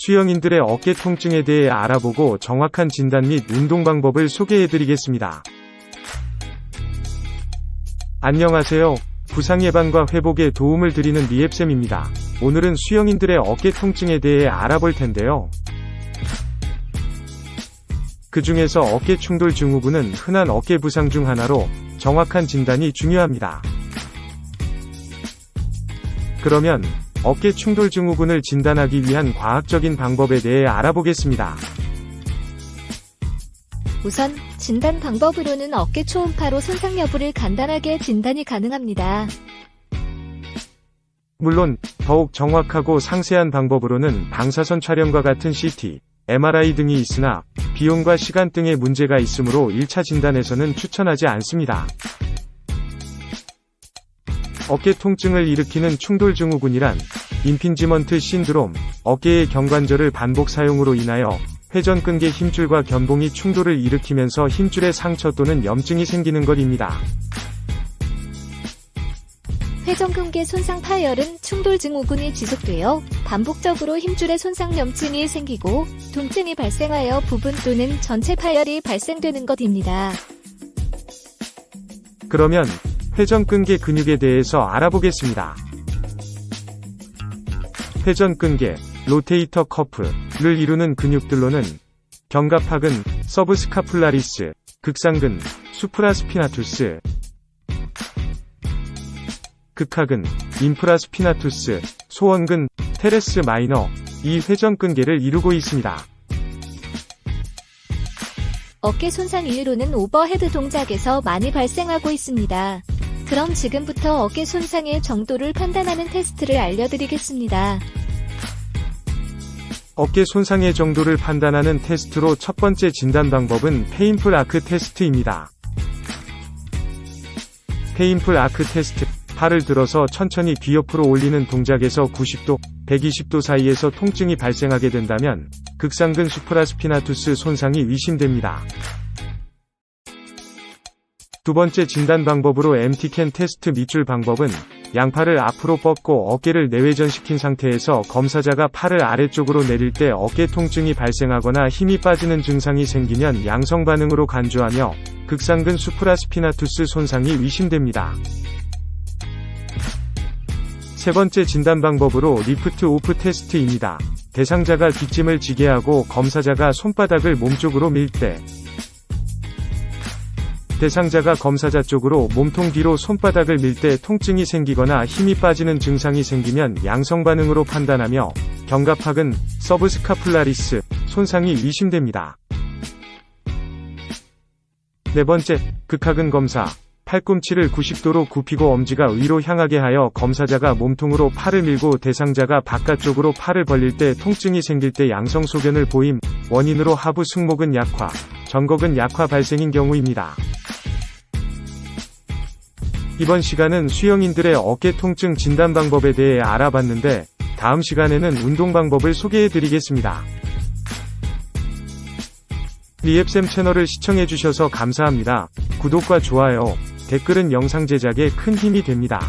수영인들의 어깨 통증에 대해 알아보고 정확한 진단 및 운동 방법을 소개해드리겠습니다. 안녕하세요. 부상 예방과 회복에 도움을 드리는 리앱쌤입니다. 오늘은 수영인들의 어깨 통증에 대해 알아볼 텐데요. 그 중에서 어깨 충돌 증후군은 흔한 어깨 부상 중 하나로 정확한 진단이 중요합니다. 그러면 어깨 충돌 증후군을 진단하기 위한 과학적인 방법에 대해 알아보겠습니다. 우선 진단 방법으로는 어깨 초음파로 손상 여부를 간단하게 진단이 가능합니다. 물론 더욱 정확하고 상세한 방법으로는 방사선 촬영과 같은 CT, MRI 등이 있으나 비용과 시간 등의 문제가 있으므로 1차 진단에서는 추천하지 않습니다. 어깨 통증을 일으키는 충돌 증후군이란 임핑지먼트 신드롬, 어깨의 경관절을 반복 사용으로 인하여 회전근개 힘줄과 견봉이 충돌을 일으키면서 힘줄에 상처 또는 염증이 생기는 것입니다. 회전근개 손상 파열은 충돌 증후군이 지속되어 반복적으로 힘줄에 손상 염증이 생기고 통증이 발생하여 부분 또는 전체 파열이 발생되는 것입니다. 그러면 회전근개 근육에 대해서 알아보겠습니다. 회전근개, 로테이터 커프를 이루는 근육들로는 견갑하근, 서브스카플라리스, 극상근, 수프라스피나투스, 극하근, 인프라스피나투스, 소원근, 테레스 마이너, 이 회전근개를 이루고 있습니다. 어깨 손상 이유로는 오버헤드 동작에서 많이 발생하고 있습니다. 그럼 지금부터 어깨 손상의 정도를 판단하는 테스트를 알려드리겠습니다. 어깨 손상의 정도를 판단하는 테스트로 첫 번째 진단 방법은 페인풀 아크 테스트입니다. 페인풀 아크 테스트. 팔을 들어서 천천히 귀 옆으로 올리는 동작에서 90도, 120도 사이에서 통증이 발생하게 된다면 극상근 수프라스피나투스 손상이 의심됩니다. 두 번째 진단 방법으로 MT캔 테스트 밑줄 방법은 양팔을 앞으로 뻗고 어깨를 내외전시킨 상태에서 검사자가 팔을 아래쪽으로 내릴 때 어깨 통증이 발생하거나 힘이 빠지는 증상이 생기면 양성 반응으로 간주하며 극상근 수프라스피나투스 손상이 의심됩니다. 세 번째 진단 방법으로 리프트 오프 테스트입니다. 대상자가 뒷짐을 지게 하고 검사자가 손바닥을 몸쪽으로 밀 때, 대상자가 검사자 쪽으로 몸통 뒤로 손바닥을 밀 때 통증이 생기거나 힘이 빠지는 증상이 생기면 양성 반응으로 판단하며 견갑학은 서브스카플라리스 손상이 의심됩니다. 네 번째, 극하근 검사. 팔꿈치를 90도로 굽히고 엄지가 위로 향하게 하여 검사자가 몸통으로 팔을 밀고 대상자가 바깥쪽으로 팔을 벌릴 때 통증이 생길 때 양성 소견을 보임, 원인으로 하부 승모근 약화, 전거근 약화 발생인 경우입니다. 이번 시간은 수영인들의 어깨 통증 진단 방법에 대해 알아봤는데, 다음 시간에는 운동 방법을 소개해 드리겠습니다. 리앱쌤 채널을 시청해 주셔서 감사합니다. 구독과 좋아요, 댓글은 영상 제작에 큰 힘이 됩니다.